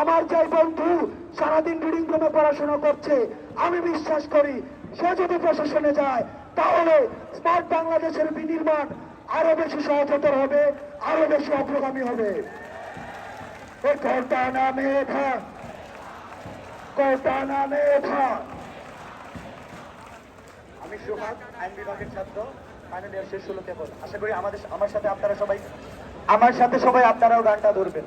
আমার যাই বন্ধু, সারাদিন রিডিং রুমে পড়াশোনা করছে। আমি বিশ্বাস করি, সে যদি প্রশাসনে যায়, তাহলে স্মার্ট বাংলাদেশের বিনির্মাণ আরও বেশি সহজতর হবে, আরও বেশি অগ্রগামী হবে। এ কর্তা না মেধা কর্তা না আমি সুহাগ, আইন বিভাগের ছাত্র ফাইনাল ইয়ার শেষ ষোলো কেবল। আশা করি আমাদের, আমার সাথে আপনারা সবাই, আমার সাথে সবাই আপনারাও গানটা ধরবেন।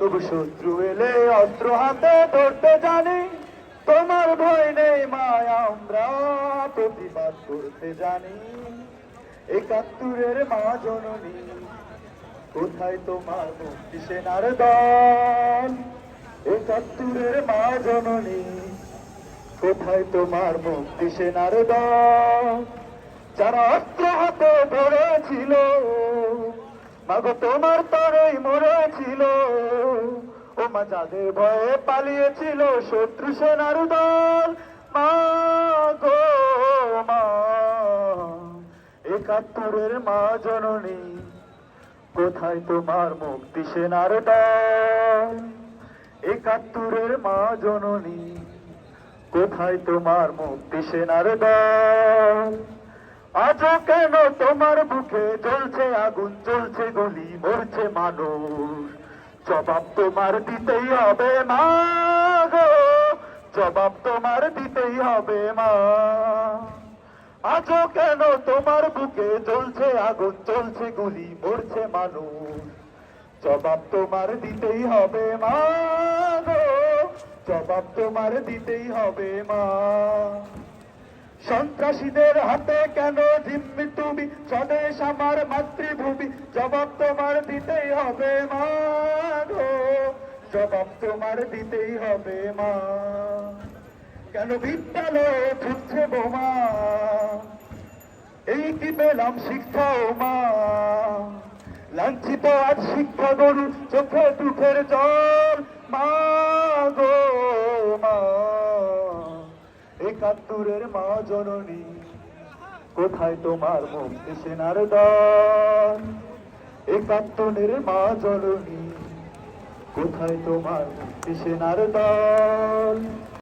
তবু শত্রু এলে অস্ত্র হাতে ধরতে জানি। তোমার ভয় নেই মা আমরা প্রতিবাদ করতে জানি। একাত্তরের মা জননী, কোথায় তোমার মুক্তি সেনার দল? একাত্তরের মা জননী, কোথায় তোমার মুক্তি সেনার দল? যারা অস্ত্র হাতে ধরেছিল মাগো, তোমার তরেই মরেছিল ও মা যাদের ভয়ে পালিয়েছিল শত্রু সেনার দল। মা গো মা, একাত্তরের মা জননী, কোথায় তোমার মুক্তি সেনার দল? একাত্তরের মা জননী, কোথায় তোমার মুক্তি সেনার দল? আজও কেন তোমার বুকে জ্বলছে আগুন, জ্বলছে গলি, মরছে মানুষ? জবাব তোমার দিতেই হবে মা গো। জবাব তোমার দিতেই হবে মা। আজও কেন তোমার বুকে জ্বলছে আগুন, জ্বলছে গুলি, মরছে মানুষ? জবাব তোমার দিতেই হবে মা গো। জবাব তোমার দিতেই হবে মা। সন্ত্রাসীদের হাতে কেন জিম্মি তুমি? স্বদেশ আমার মাতৃভূমি, জবাব তোমার দিতেই হবে মা জবাব তোমার দিতেই হবে মা। কেন বিদ্যালয়ে ছুটছে বোমা? এই কি পেলাম শিক্ষা ও মা? লাঞ্ছিত আজ শিক্ষা গরু চোখে দুঃখের জল। মা একাত্তরের মা জননী। কোথায় তোমার মুক্তি সেনার দান একাত্তরের মা জননী। কোথায় তোমার মুক্তি সেনার দল